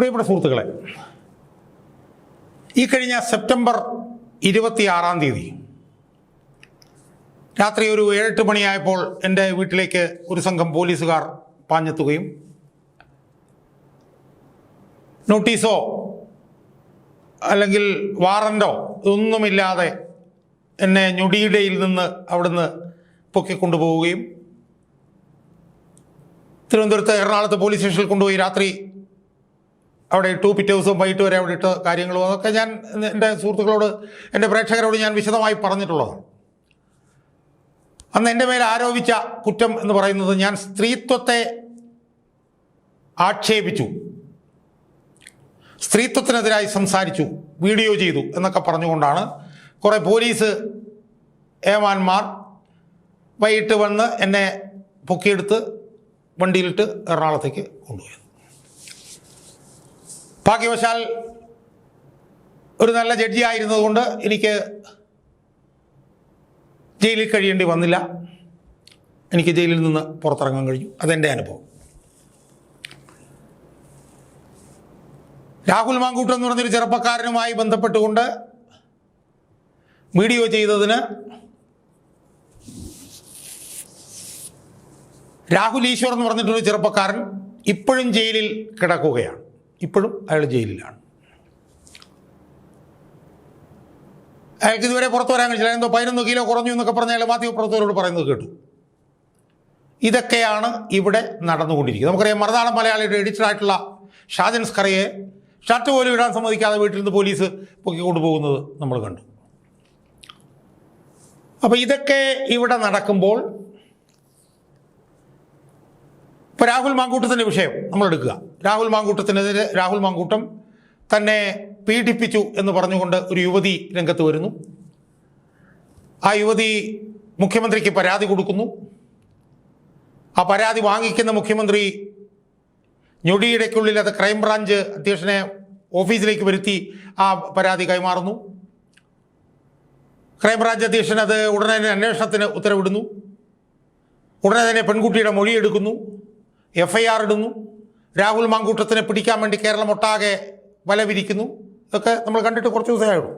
പ്രിയപ്പെട്ട സുഹൃത്തുക്കളെ ഈ കഴിഞ്ഞ സെപ്റ്റംബർ ഇരുപത്തിയാറാം തീയതി രാത്രി ഒരു ഏഴെട്ട് മണിയായപ്പോൾ എന്റെ വീട്ടിലേക്ക് ഒരു സംഘം പോലീസുകാർ പാഞ്ഞെത്തുകയും നോട്ടീസോ അല്ലെങ്കിൽ വാറന്റോ ഒന്നുമില്ലാതെ എന്നെ ഞൊടിയിടയിൽ നിന്ന് അവിടുന്ന് പൊക്കിക്കൊണ്ടുപോവുകയും തിരുവനന്തപുരത്ത് എറണാകുളത്ത് പോലീസ് സ്റ്റേഷനിൽ കൊണ്ടുപോയി രാത്രി അവിടെ ഇട്ടു പിറ്റേ ദിവസം വൈകിട്ട് വരെ അവിടെ ഇട്ട കാര്യങ്ങളും അതൊക്കെ ഞാൻ എന്റെ സുഹൃത്തുക്കളോട് എന്റെ പ്രേക്ഷകരോട് ഞാൻ വിശദമായി പറഞ്ഞിട്ടുള്ളതാണ്. അന്ന് എന്റെ മേൽ ആരോപിച്ച കുറ്റം എന്ന് പറയുന്നത് ഞാൻ സ്ത്രീത്വത്തെ ആക്ഷേപിച്ചു. സ്ത്രീത്വത്തിനെതിരായി സംസാരിച്ചു വീഡിയോ ചെയ്തു എന്നൊക്കെ പറഞ്ഞുകൊണ്ടാണ് കുറേ പോലീസ് ഏമാന്മാർ വൈകിട്ട് വന്ന് എന്നെ പൊക്കിയെടുത്ത് വണ്ടിയിലിട്ട് എറണാകുളത്തേക്ക് കൊണ്ടുപോയത്. ഭാഗ്യവശാൽ ഒരു നല്ല ജഡ്ജി ആയിരുന്നതുകൊണ്ട് എനിക്ക് ജയിലിൽ കഴിയേണ്ടി വന്നില്ല. എനിക്ക് ജയിലിൽ നിന്ന് പുറത്തിറങ്ങാൻ കഴിഞ്ഞു. അതെന്റെ അനുഭവം. രാഹുൽ മാങ്കൂട്ടം എന്ന് പറഞ്ഞൊരു ചെറുപ്പക്കാരനുമായി ബന്ധപ്പെട്ടുകൊണ്ട് വീഡിയോ ചെയ്തതിന് രാഹുൽ ഈശ്വർ എന്ന് പറഞ്ഞിട്ടൊരു ചെറുപ്പക്കാരൻ ഇപ്പോഴും ജയിലിൽ കിടക്കുകയാണ്. ഇപ്പോഴും അയാൾ ജയിലിലാണ്. അയാൾക്ക് ഇതുവരെ പുറത്തു വരാൻ കഴിച്ചില്ല. എന്തോ പതിനൊന്ന് കിലോ കുറഞ്ഞു എന്നൊക്കെ പറഞ്ഞാൽ അയാൾ മാധ്യമ പ്രവർത്തകരോട് പറയുന്നത് കേട്ടു. ഇതൊക്കെയാണ് ഇവിടെ നടന്നുകൊണ്ടിരിക്കുന്നത്. നമുക്കറിയാം മറുനാടൻ മലയാളിയുടെ എഡിറ്ററായിട്ടുള്ള ഷാജൻ സ്കറിയെ ഷർട്ട് പോലും ഇടാൻ സമ്മതിക്കാതെ വീട്ടിൽ നിന്ന് പോലീസ് പൊക്കിക്കൊണ്ടു കൊണ്ടുപോകുന്നത് നമ്മൾ കണ്ടു. അപ്പോൾ ഇതൊക്കെ ഇവിടെ നടക്കുമ്പോൾ ഇപ്പോൾ രാഹുൽ മാങ്കൂട്ടത്തിന്റെ വിഷയം നമ്മൾ എടുക്കുക. രാഹുൽ മാങ്കൂട്ടത്തിനെതിരെ രാഹുൽ മാങ്കൂട്ടം തന്നെ പീഡിപ്പിച്ചു എന്ന് പറഞ്ഞുകൊണ്ട് ഒരു യുവതി രംഗത്ത് വരുന്നു. ആ യുവതി മുഖ്യമന്ത്രിക്ക് പരാതി കൊടുക്കുന്നു. ആ പരാതി വാങ്ങിക്കുന്ന മുഖ്യമന്ത്രി ഞൊടിയിടയ്ക്കുള്ളിൽ അത് ക്രൈംബ്രാഞ്ച് അധ്യക്ഷനെ ഓഫീസിലേക്ക് വരുത്തി ആ പരാതി കൈമാറുന്നു. ക്രൈംബ്രാഞ്ച് അധ്യക്ഷൻ അത് ഉടനെ തന്നെ അന്വേഷണത്തിന് ഉത്തരവിടുന്നു. ഉടനെ തന്നെ പെൺകുട്ടിയുടെ മൊഴിയെടുക്കുന്നു. എഫ് ഐ ആർ ഇടുന്നു. രാഹുൽ മാങ്കൂട്ടത്തിനെ പിടിക്കാൻ വേണ്ടി കേരളം ഒട്ടാകെ വല വിരിക്കുന്നു ഇതൊക്കെ നമ്മൾ കണ്ടിട്ട് കുറച്ച് ദിവസമായുള്ളൂ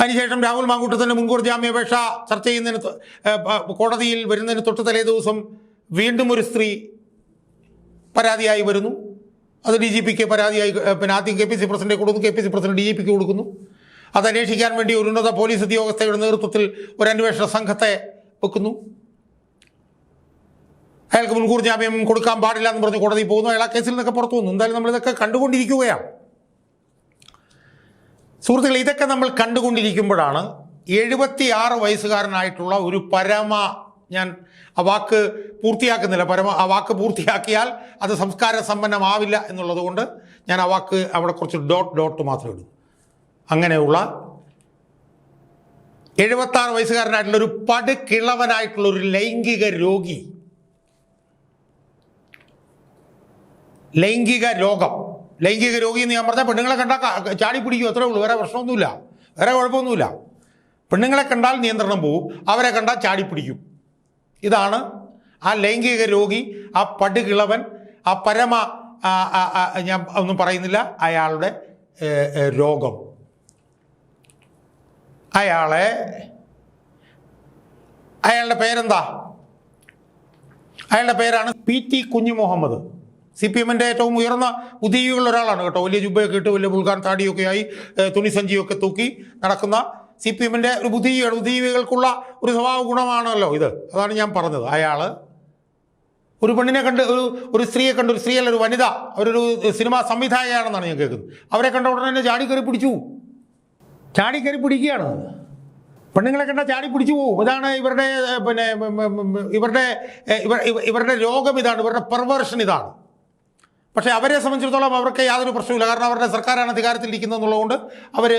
അതിനുശേഷം രാഹുൽ മാങ്കൂട്ടത്തിന്റെ മുൻകൂർ ജാമ്യാപേക്ഷ ചർച്ച ചെയ്യുന്നതിന് കോടതിയിൽ വരുന്നതിന് തൊട്ട് തലേ ദിവസം വീണ്ടും ഒരു സ്ത്രീ പരാതിയായി വരുന്നു. അത് ഡി ജി പിക്ക് പരാതിയായി പിന്നെ ആദ്യം കെ പി സി പ്രസിഡന്റ് കൊടുക്കുന്നു. K P C president D G പിക്ക് കൊടുക്കുന്നു. അത് അന്വേഷിക്കാൻ വേണ്ടി ഒരു ഉന്നത പോലീസ് ഉദ്യോഗസ്ഥയുടെ നേതൃത്വത്തിൽ ഒരു അന്വേഷണ സംഘത്തെ വെക്കുന്നു. അയാൾക്ക് മുൻകൂർ ജാമ്യം കൊടുക്കാൻ പാടില്ല എന്ന് പറഞ്ഞ് കോടതി പോകുന്നു. അയാൾ കേസിൽ നിന്നൊക്കെ പുറത്തു വന്നു. എന്തായാലും നമ്മളിതൊക്കെ കണ്ടുകൊണ്ടിരിക്കുകയാണ്. സുഹൃത്തുക്കൾ ഇതൊക്കെ നമ്മൾ കണ്ടുകൊണ്ടിരിക്കുമ്പോഴാണ് എഴുപത്തി ആറ് വയസ്സുകാരനായിട്ടുള്ള ഒരു പരമ ഞാൻ ആ വാക്ക് പൂർത്തിയാക്കുന്നില്ല. പരമ ആ വാക്ക് പൂർത്തിയാക്കിയാൽ അത് സംസ്കാര സമ്പന്നമാവില്ല എന്നുള്ളത് കൊണ്ട് ഞാൻ ആ വാക്ക് അവിടെ കുറച്ച് ഡോട്ട് ഡോട്ട് മാത്രം ഇടും അങ്ങനെയുള്ള എഴുപത്താറ് വയസ്സുകാരനായിട്ടുള്ള ഒരു പടുക്കിളവനായിട്ടുള്ള ഒരു ലൈംഗിക രോഗി ലൈംഗിക രോഗം. ലൈംഗിക രോഗി എന്ന് ഞാൻ പറഞ്ഞാൽ പെണ്ണുങ്ങളെ കണ്ടാൽ ചാടി പിടിക്കും അത്രേ ഉള്ളൂ. വേറെ പ്രശ്നമൊന്നുമില്ല. വേറെ കുഴപ്പമൊന്നുമില്ല. പെണ്ണുങ്ങളെ കണ്ടാൽ നിയന്ത്രണം പോവും അവരെ കണ്ടാൽ ചാടി പിടിക്കും. ഇതാണ് ആ ലൈംഗിക രോഗി ആ പടുകിളവൻ ആ പരമ ഞാൻ ഒന്നും പറയുന്നില്ല. അയാളുടെ രോഗം. അയാളെ അയാളുടെ പേരെന്താ? അയാളുടെ പേരാണ് പി ടി കുഞ്ഞു മുഹമ്മദ് സി പി എമ്മിന്റെ ഏറ്റവും ഉയർന്ന ഉദീവികളിൽ ഒരാളാണ് കേട്ടോ. വലിയ ജുബയൊക്കെ ഇട്ട് വലിയ ബുൾഗാൻ താടിയൊക്കെ ആയി തുണിസഞ്ചിയൊക്കെ തൂക്കി നടക്കുന്ന സി പി എമ്മിന്റെ ഒരു ബുദ്ധിയാണ് ബുദ്ധിജീവികൾക്കുള്ള ഒരു സ്വഭാവ ഗുണമാണല്ലോ ഇത്. അതാണ് ഞാൻ പറഞ്ഞത്. അയാൾ ഒരു പെണ്ണിനെ കണ്ട് ഒരു ഒരു സ്ത്രീയെ കണ്ട് ഒരു സ്ത്രീയല്ല ഒരു വനിത അവരൊരു സിനിമാ സംവിധായകയാണെന്നാണ് ഞാൻ കേൾക്കുന്നത്. അവരെ കണ്ട ഉടനെ തന്നെ ചാടി കയറി പിടിച്ചു. ചാടി കയറി പിടിക്കുകയാണ്. പെണ്ണുങ്ങളെ കണ്ടാൽ ചാടി പിടിച്ചു പോകും ഇതാണ് ഇവരുടെ പിന്നെ ഇവരുടെ ഇവരുടെ രോഗം ഇതാണ് ഇവരുടെ പെർവേർഷൻ ഇതാണ്. പക്ഷേ അവരെ സംബന്ധിച്ചിടത്തോളം അവർക്ക് യാതൊരു പ്രശ്നമില്ല കാരണം അവരുടെ സർക്കാരാണ് അധികാരത്തിൽ ഇരിക്കുന്നത് എന്നുള്ളതുകൊണ്ട് അവർ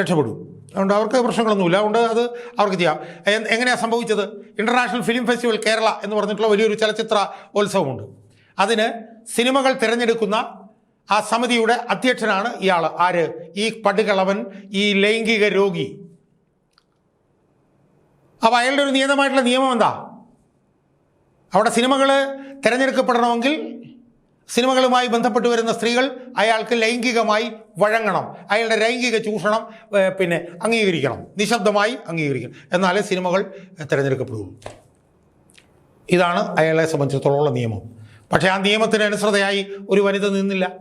രക്ഷപ്പെടും. അതുകൊണ്ട് അവർക്ക് പ്രശ്നങ്ങളൊന്നുമില്ല. അതുകൊണ്ട് അത് അവർക്ക് ചെയ്യാം. എങ്ങനെയാണ് സംഭവിച്ചത്? ഇന്റർനാഷണൽ ഫിലിം ഫെസ്റ്റിവൽ കേരള എന്ന് പറഞ്ഞിട്ടുള്ള വലിയൊരു ചലച്ചിത്ര ഉത്സവമുണ്ട്. അതിന് സിനിമകൾ തിരഞ്ഞെടുക്കുന്ന ആ സമിതിയുടെ അധ്യക്ഷനാണ് ഇയാൾ ആര്? ഈ പടുകളവൻ ഈ ലൈംഗിക രോഗി. അപ്പോൾ അയാളുടെ ഒരു നിയതമായിട്ടുള്ള നിയമം എന്താ? അവിടെ സിനിമകൾ തിരഞ്ഞെടുക്കപ്പെടണമെങ്കിൽ സിനിമകളുമായി ബന്ധപ്പെട്ട് വരുന്ന സ്ത്രീകൾ അയാൾക്ക് ലൈംഗികമായി വഴങ്ങണം. അയാളുടെ ലൈംഗിക ചൂഷണം പിന്നെ അംഗീകരിക്കണം. നിശബ്ദമായി അംഗീകരിക്കണം. എന്നാലേ സിനിമകൾ തിരഞ്ഞെടുക്കപ്പെടുകയുള്ളൂ. ഇതാണ് അയാളെ സംബന്ധിച്ചിടത്തോളമുള്ള നിയമം. പക്ഷേ ആ നിയമത്തിന് അനുസൃതയായി ഒരു വനിത നിന്നില്ല.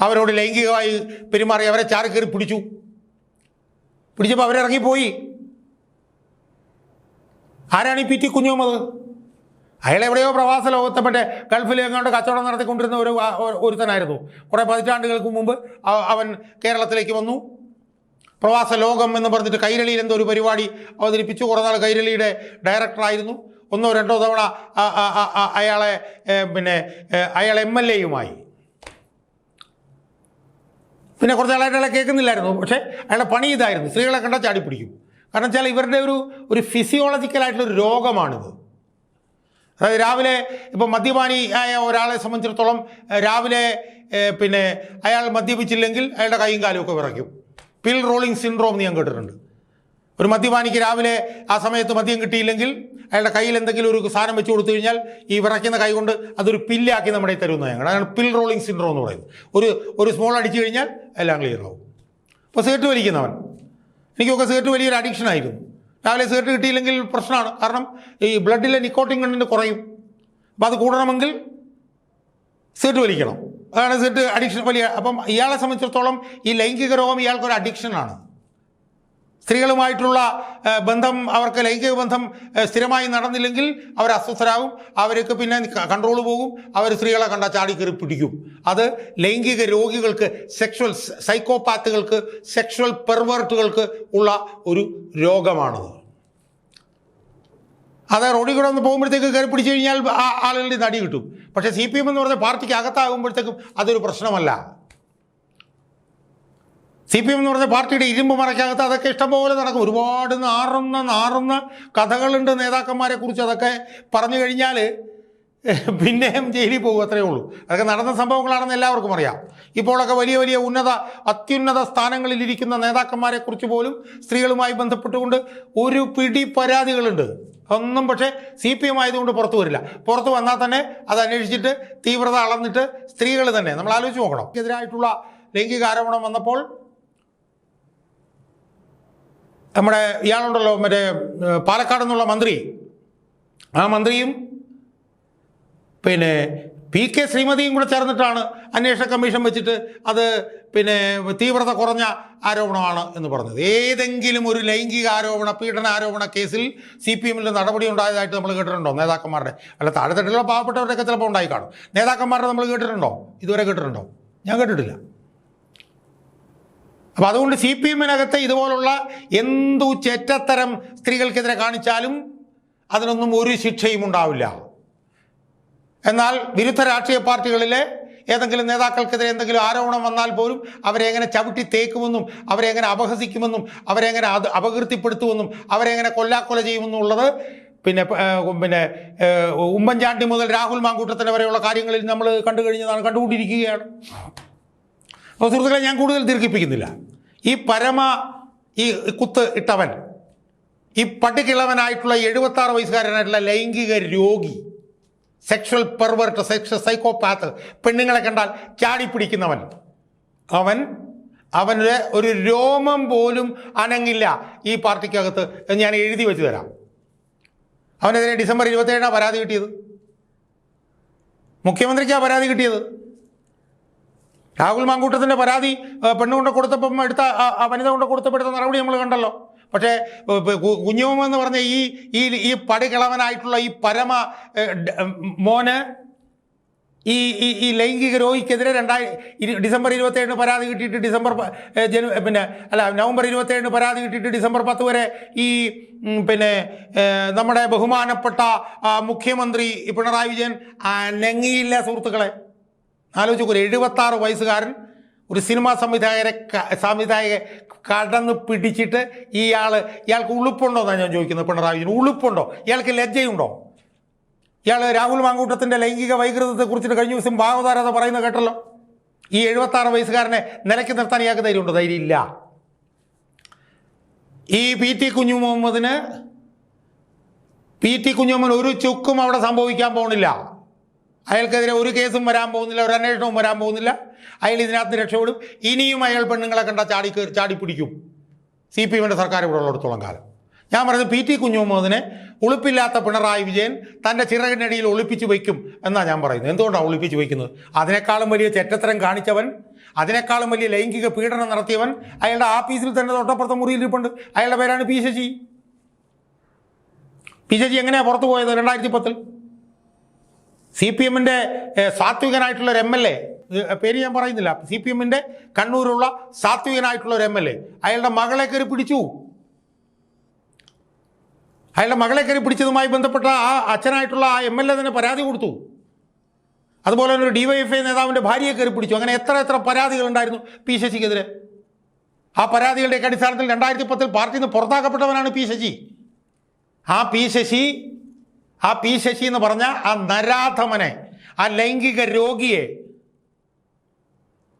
അവരോട് ലൈംഗികമായി പെരുമാറി അവരെ ചാരക്കേറി പിടിച്ചു. പിടിച്ചപ്പോൾ അവരിറങ്ങിപ്പോയി. ആരാണ് ഈ പി ടി കുഞ്ഞുമത്? അയാൾ എവിടെയോ പ്രവാസ ലോകത്തെ മറ്റേ എങ്ങോട്ട് കച്ചവടം നടത്തിക്കൊണ്ടിരുന്ന ഒരു ഒരു- ഒരുത്തനായിരുന്നു. കുറേ പതിറ്റാണ്ടുകൾക്ക് മുമ്പ് അവൻ കേരളത്തിലേക്ക് വന്നു. പ്രവാസ ലോകം എന്ന് പറഞ്ഞിട്ട് കൈരളിയിൽ എന്തോ ഒരു പരിപാടി അവതരിപ്പിച്ചു. കുറേ നാൾ കൈരളിയുടെ ഡയറക്ടറായിരുന്നു ഒന്നോ രണ്ടോ തവണ അയാളെ പിന്നെ അയാൾ എം എൽ എയുമായി. പിന്നെ കുറച്ച് ആളായിട്ട് അയാളെ കേൾക്കുന്നില്ലായിരുന്നു. പക്ഷേ അയാളെ പണി ഇതായിരുന്നു. സ്ത്രീകളെ കണ്ടാൽ ചാടി പിടിക്കും കാരണം വെച്ചാൽ ഇവരുടെ ഒരു ഒരു ഫിസിയോളജിക്കലായിട്ടുള്ള ഒരു രോഗമാണിത്. അതായത് രാവിലെ ഇപ്പം മദ്യപാനി ആയ ഒരാളെ സംബന്ധിച്ചിടത്തോളം രാവിലെ പിന്നെ അയാൾ മദ്യപിച്ചില്ലെങ്കിൽ അയാളുടെ കൈയും കാലും ഒക്കെ വിറയ്ക്കും. പിൽ റോളിംഗ് സിൻഡ്രോം എന്ന് ഞാൻ കേട്ടിട്ടുണ്ട്. ഒരു മദ്യപാനിക്ക് രാവിലെ ആ സമയത്ത് മദ്യം കിട്ടിയില്ലെങ്കിൽ അയാളുടെ കയ്യിൽ എന്തെങ്കിലും ഒരു സാധനം വെച്ച് കൊടുത്തു കഴിഞ്ഞാൽ ഈ വിറയ്ക്കുന്ന കൈ കൊണ്ട് അതൊരു പില്ലാക്കി നമ്മുടെ തരുന്ന ഞങ്ങൾ. അതാണ് പിൽ റോളിംഗ് സിൻഡ്രോം എന്ന് പറയുന്നത്. ഒരു ഒരു സ്മോൾ അടിച്ചു കഴിഞ്ഞാൽ എല്ലാം ക്ലിയർ ആവും. അപ്പോൾ സിഗരറ്റ് വലിക്കുന്നവൻ. എനിക്കൊക്കെ സിഗരറ്റ് വലിയൊരു അഡിക്ഷൻ ആയിരുന്നു. രാവിലെ സിഗരറ്റ് കിട്ടിയില്ലെങ്കിൽ പ്രശ്നമാണ്. കാരണം ഈ ബ്ലഡിലെ നിക്കോട്ടിൻ കണ്ടന്റ് കുറയും. അപ്പം അത് കൂടണമെങ്കിൽ സിഗരറ്റ് വലിക്കണം. അതാണ് സിഗരറ്റ് അഡിക്ഷൻ വലിയ അപ്പം ഇയാളെ സംബന്ധിച്ചിടത്തോളം ഈ ലൈംഗിക രോഗം ഇയാൾക്കൊരു അഡിക്ഷനാണ്. സ്ത്രീകളുമായിട്ടുള്ള ബന്ധം അവർക്ക് ലൈംഗിക ബന്ധം സ്ഥിരമായി നടന്നില്ലെങ്കിൽ അവർ അസ്വസ്ഥരാകും. അവർക്ക് പിന്നെ കൺട്രോൾ പോകും. അവർ സ്ത്രീകളെ കണ്ട ചാടി കയറി പിടിക്കും. അത് ലൈംഗിക രോഗികൾക്ക് സെക്ഷൽ സൈക്കോപാത്തുകൾക്ക് സെക്ഷൽ പെർവേർട്ടുകൾക്ക് ഉള്ള ഒരു രോഗമാണത്. അത് റോഡിൽ കൂടെ ഒന്ന് പോകുമ്പോഴത്തേക്ക് കയറി പിടിച്ചു കഴിഞ്ഞാൽ ആ ആളുകളുടെ നടി കിട്ടും. പക്ഷേ സി പി എം എന്ന് പറഞ്ഞ പാർട്ടിക്ക് അകത്താകുമ്പോഴത്തേക്കും അതൊരു പ്രശ്നമല്ല. സി പി എം എന്ന് പറഞ്ഞ പാർട്ടിയുടെ ഇരുമ്പ് മറയ്ക്കകത്ത് അതൊക്കെ ഇഷ്ടംപോലെ നടക്കും. ഒരുപാട് നാറുന്ന നാറുന്ന കഥകളുണ്ട് നേതാക്കന്മാരെ കുറിച്ച് അതൊക്കെ പറഞ്ഞു കഴിഞ്ഞാൽ പിന്നെയും ജയിലിൽ പോകും അത്രയേ ഉള്ളൂ. അതൊക്കെ നടന്ന സംഭവങ്ങളാണെന്ന് എല്ലാവർക്കും അറിയാം. ഇപ്പോഴൊക്കെ വലിയ വലിയ ഉന്നത അത്യുന്നത സ്ഥാനങ്ങളിലിരിക്കുന്ന നേതാക്കന്മാരെ കുറിച്ച് പോലും സ്ത്രീകളുമായി ബന്ധപ്പെട്ടുകൊണ്ട് ഒരു പിടി പരാതികളുണ്ട്. ഒന്നും പക്ഷേ സി പി എം ആയതുകൊണ്ട് പുറത്തു വരില്ല. പുറത്തു വന്നാൽ തന്നെ അത് അന്വേഷിച്ചിട്ട് തീവ്രത അളന്നിട്ട് സ്ത്രീകൾ തന്നെ. നമ്മൾ ആലോചിച്ച് നോക്കണം. എതിരായിട്ടുള്ള ലൈംഗിക ആരോപണം വന്നപ്പോൾ നമ്മുടെ ഇയാളുണ്ടല്ലോ മറ്റേ പാലക്കാട് നിന്നുള്ള മന്ത്രി. ആ മന്ത്രിയും പിന്നെ പി കെ ശ്രീമതിയും കൂടെ ചേർന്നിട്ടാണ് അന്വേഷണ കമ്മീഷൻ വെച്ചിട്ട് അത് പിന്നെ തീവ്രത കുറഞ്ഞ ആരോപണമാണ് എന്ന് പറഞ്ഞത്. ഏതെങ്കിലും ഒരു ലൈംഗിക ആരോപണ പീഡന ആരോപണ കേസിൽ സി പി എമ്മിൽ നടപടി ഉണ്ടായതായിട്ട് നമ്മൾ കേട്ടിട്ടുണ്ടോ? നേതാക്കന്മാരുടെ. അല്ല താഴെത്തട്ടിലുള്ള പാവപ്പെട്ടവരുടെയൊക്കെ ചിലപ്പോൾ ഉണ്ടായി കാണും നേതാക്കന്മാരുടെ നമ്മൾ കേട്ടിട്ടുണ്ടോ? ഇതുവരെ കേട്ടിട്ടുണ്ടോ? ഞാൻ കേട്ടിട്ടില്ല. അപ്പം അതുകൊണ്ട് സി പി എമ്മിനകത്ത് ഇതുപോലുള്ള എന്തു ചെറ്റത്തരം സ്ത്രീകൾക്കെതിരെ കാണിച്ചാലും അതിനൊന്നും ഒരു ശിക്ഷയും ഉണ്ടാവില്ല. എന്നാൽ വിരുദ്ധ രാഷ്ട്രീയ പാർട്ടികളിലെ ഏതെങ്കിലും നേതാക്കൾക്കെതിരെ എന്തെങ്കിലും ആരോപണം വന്നാൽ പോലും അവരെ എങ്ങനെ ചവിട്ടി തേക്കുമെന്നും അവരെ എങ്ങനെ അപഹസിക്കുമെന്നും അവരെ എങ്ങനെ അത് അപകീർത്തിപ്പെടുത്തുമെന്നും അവരെ എങ്ങനെ കൊല്ലാക്കൊല ചെയ്യുമെന്നും ഉള്ളത് പിന്നെ പിന്നെ ഉമ്മൻചാണ്ടി മുതൽ രാഹുൽ മാങ്കൂട്ടത്തിന് വരെയുള്ള കാര്യങ്ങളിൽ നമ്മൾ കണ്ടു കഴിഞ്ഞതാണ് കണ്ടുകൊണ്ടിരിക്കുകയാണ്. അപ്പോൾ സുഹൃത്തുക്കളെ ഞാൻ കൂടുതൽ ദീർഘിപ്പിക്കുന്നില്ല. ഈ പരമ ഈ കുത്ത് ഇട്ടവൻ ഈ പട്ടിക്കിളവനായിട്ടുള്ള എഴുപത്താറ് വയസ്സുകാരനായിട്ടുള്ള ലൈംഗിക രോഗി സെക്ഷൽ പെർവേർട്ട് സെക്ഷൽ സൈക്കോപാത്ത് പെണ്ണുങ്ങളെ കണ്ടാൽ ചാടിപ്പിടിക്കുന്നവൻ. അവൻ അവന്റെ ഒരു രോമം പോലും അനങ്ങില്ല ഈ പാർട്ടിക്കകത്ത് എന്ന് ഞാൻ എഴുതി വെച്ച് തരാം. അവനെതിരെ ഡിസംബർ ഇരുപത്തേഴാണ് പരാതി കിട്ടിയത്? മുഖ്യമന്ത്രിക്കാണ് പരാതി കിട്ടിയത്? രാഹുൽ മാങ്കൂട്ടത്തിന്റെ പരാതി പെണ്ണ് കൊണ്ട് കൊടുത്തപ്പം എടുത്ത വനിത കൊണ്ട് കൊടുത്തപ്പോൾ എടുത്ത നടപടി നമ്മൾ കണ്ടല്ലോ. പക്ഷേ കുഞ്ഞുമെന്ന് പറഞ്ഞ ഈ ഈ ഈ പടികിളവനായിട്ടുള്ള ഈ പരമ മോന് ഈ ഈ ലൈംഗിക രോഗിക്കെതിരെ രണ്ടായി ഡിസംബർ ഇരുപത്തേഴിന് പരാതി കിട്ടിയിട്ട് ഡിസംബർ ജനു പിന്നെ അല്ല നവംബർ ഇരുപത്തേഴിന് പരാതി കിട്ടിയിട്ട് ഡിസംബർ പത്ത് വരെ ഈ പിന്നെ നമ്മുടെ ബഹുമാനപ്പെട്ട മുഖ്യമന്ത്രി പിണറായി വിജയൻ അനങ്ങിയില്ല സുഹൃത്തുക്കളെ. ആലോചിച്ച് ഒരു എഴുപത്താറ് വയസ്സുകാരൻ ഒരു സിനിമാ സംവിധായകരെ സംവിധായകരെ കടന്ന് പിടിച്ചിട്ട് ഇയാൾ ഇയാൾക്ക് ഉളുപ്പുണ്ടോ എന്നാണ് ഞാൻ ചോദിക്കുന്നത് പിണറായി ഉളുപ്പുണ്ടോ? ഇയാൾക്ക് ലജ്ജയുണ്ടോ? ഇയാൾ രാഹുൽ മാങ്കൂട്ടത്തിന്റെ ലൈംഗിക വൈകൃതത്തെ കുറിച്ചിട്ട് കഴിഞ്ഞ ദിവസം ഭാഗവതാരത പറയുന്നത് കേട്ടല്ലോ? ഈ എഴുപത്താറ് വയസ്സുകാരനെ നിലയ്ക്ക് നിർത്താൻ ഇയാൾക്ക് ധൈര്യമുണ്ടോ? ധൈര്യമില്ല. ഈ പി ടി കുഞ്ഞു മുഹമ്മദിന് പി ടി കുഞ്ഞുമ്മൻ ഒരു ചുക്കും അവിടെ സംഭവിക്കാൻ പോണില്ല. അയാൾക്കെതിരെ ഒരു കേസും വരാൻ പോകുന്നില്ല ഒരു അന്വേഷണവും വരാൻ പോകുന്നില്ല. അയാൾ ഇതിനകത്ത് രക്ഷപ്പെടും. ഇനിയും അയാൾ പെണ്ണുങ്ങളെ കണ്ട ചാടി കയറി- ചാടി പിടിക്കും. സി പി എമ്മിന്റെ സർക്കാർ ഇവിടെ ഉള്ളിടത്തോളം കാലം. ഞാൻ പറയുന്നത് പി ടി കുഞ്ഞുമുഹമ്മദിനെ ഉളുപ്പില്ലാത്ത പിണറായി വിജയൻ തന്റെ ചിറകിനടിയിൽ ഒളിപ്പിച്ച് വയ്ക്കും എന്നാണ് ഞാൻ പറയുന്നത്. എന്തുകൊണ്ടാണ് ഒളിപ്പിച്ച് വയ്ക്കുന്നത്? അതിനേക്കാളും വലിയ ചെറ്റത്തരം കാണിച്ചവൻ അതിനേക്കാളും വലിയ ലൈംഗിക പീഡനം നടത്തിയവൻ അയാളുടെ ആഫീസിൽ തന്നെ തൊട്ടപ്പുറത്തെ മുറിയിൽ ഇരിപ്പുണ്ട് അയാളുടെ പേരാണ് പി ശശി. പി ശശി എങ്ങനെയാണ് പുറത്തു പോയത് രണ്ടായിരത്തി പത്തിൽ? സി പി എമ്മിന്റെ സാത്വികനായിട്ടുള്ള ഒരു എം എൽ എ. പേര് ഞാൻ പറയുന്നില്ല. സി പി എമ്മിന്റെ കണ്ണൂരുള്ള സാത്വികനായിട്ടുള്ള ഒരു എം എൽ എ. അയാളുടെ മകളെ കയറി പിടിച്ചു. അയാളുടെ മകളെ കയറി പിടിച്ചതുമായി ബന്ധപ്പെട്ട ആ അച്ഛനായിട്ടുള്ള ആ എം എൽ എ തന്നെ പരാതി കൊടുത്തു. അതുപോലെ തന്നെ ഒരു ഡിവൈഎഫ്ഐ നേതാവിന്റെ ഭാര്യയെ കയറി പിടിച്ചു. അങ്ങനെ എത്ര എത്ര പരാതികളുണ്ടായിരുന്നു പി ശശിക്കെതിരെ. ആ പരാതികളുടെയൊക്കെ അടിസ്ഥാനത്തിൽ രണ്ടായിരത്തി പത്തിൽ പാർട്ടിയിൽ നിന്ന് പുറത്താക്കപ്പെട്ടവനാണ് പി ശശി. ആ പി ശശി ആ പി ശശി എന്ന് പറഞ്ഞ ആ നരാധമനെ ആ ലൈംഗിക രോഗിയെ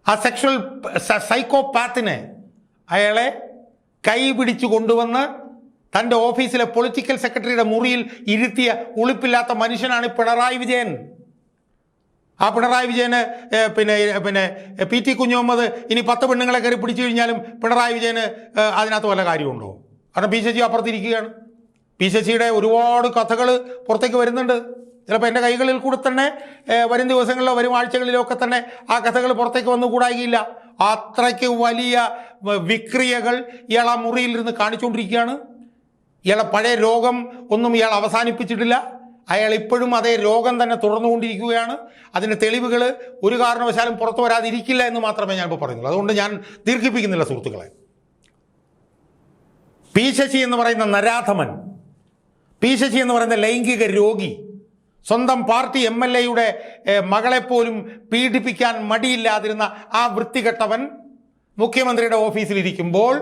ആ സെക്ഷൽ സൈക്കോപാത്തിനെ അയാളെ കൈ പിടിച്ചു കൊണ്ടുവന്ന് തന്റെ ഓഫീസിലെ പൊളിറ്റിക്കൽ സെക്രട്ടറിയുടെ മുറിയിൽ ഇരുത്തിയ ഉളുപ്പില്ലാത്ത മനുഷ്യനാണ് പിണറായി വിജയൻ. ആ പിണറായി വിജയന് പിന്നെ പിന്നെ പി ടി കുഞ്ഞുമുഹമ്മദ് ഇനി പത്ത് പെണ്ണുങ്ങളെ കയറി പിടിച്ചു കഴിഞ്ഞാലും പിണറായി വിജയന് അതിനകത്ത് വല്ല കാര്യമുണ്ടോ? കാരണം ബി പി ശശി അപ്പുറത്തിരിക്കുകയാണ് പി സി സിയുടെ ഒരുപാട് കഥകൾ പുറത്തേക്ക് വരുന്നുണ്ട്. ചിലപ്പോൾ എന്റെ കൈകളിൽ കൂടെ തന്നെ വരും ദിവസങ്ങളിലോ വരും ആഴ്ചകളിലോ ഒക്കെ തന്നെ ആ കഥകൾ പുറത്തേക്ക് വന്നു കൂടായികയില്ല അത്രയ്ക്ക് വലിയ വിക്രിയകൾ ഇയാൾ ആ മുറിയിലിരുന്ന് കാണിച്ചുകൊണ്ടിരിക്കുകയാണ്. ഇയാളെ പഴയ രോഗം ഒന്നും ഇയാൾ അവസാനിപ്പിച്ചിട്ടില്ല. അയാൾ ഇപ്പോഴും അതേ രോഗം തന്നെ തുടർന്നുകൊണ്ടിരിക്കുകയാണ്. അതിന്റെ തെളിവുകൾ ഒരു കാരണവശാലും പുറത്തു വരാതിരിക്കില്ല എന്ന് മാത്രമേ ഞാൻ ഇപ്പോൾ പറയുന്നുള്ളൂ. അതുകൊണ്ട് ഞാൻ ദീർഘിപ്പിക്കുന്നില്ല സുഹൃത്തുക്കളെ. പി ശശി എന്ന് പറയുന്ന നരാധമൻ പി ശശി എന്ന് പറയുന്ന ലൈംഗിക രോഗി സ്വന്തം പാർട്ടി എം എൽ എയുടെ മകളെപ്പോലും പീഡിപ്പിക്കാൻ മടിയില്ലാതിരുന്ന ആ വൃത്തികെട്ടവൻ മുഖ്യമന്ത്രിയുടെ ഓഫീസിലിരിക്കുമ്പോൾ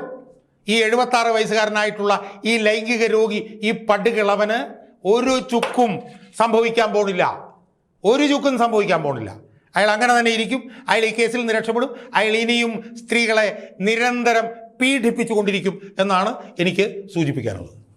ഈ എഴുപത്താറ് വയസ്സുകാരനായിട്ടുള്ള ഈ ലൈംഗിക രോഗി ഈ പടുകിളവന് ഒരു ചുക്കും സംഭവിക്കാൻ പോണില്ല. ഒരു ചുക്കും സംഭവിക്കാൻ പോണില്ല. അയാൾ അങ്ങനെ തന്നെ ഇരിക്കും. അയാൾ ഈ കേസിൽ നിന്ന് രക്ഷപ്പെടും. അയാൾ ഇനിയും സ്ത്രീകളെ നിരന്തരം പീഡിപ്പിച്ചുകൊണ്ടിരിക്കും എന്നാണ് എനിക്ക് സൂചിപ്പിക്കാനുള്ളത്.